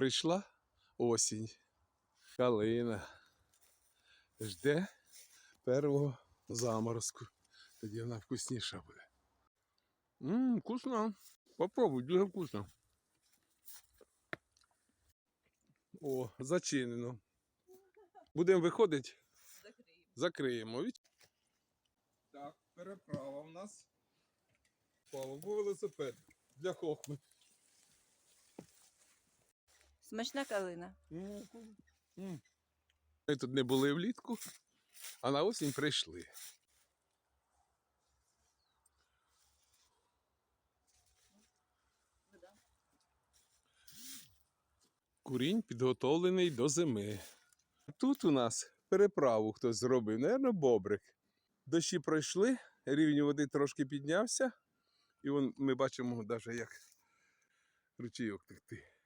Прийшла осінь, калина. Жде першого заморозку. Тоді вона вкусніша буде. Ммм, вкусно. Попробуй, дуже вкусно. О, зачинено. Будемо виходити, Закриємо. закриємо. Так, переправа у нас. Павло, велосипед для хохми. Смачна калина. Ми тут не були влітку, а на осінь прийшли. Курінь підготовлений до зими. Тут у нас переправу хтось зробив, напевно, бобрик. Дощі пройшли, рівень води трошки піднявся, і вон ми бачимо навіть як ручійок текти.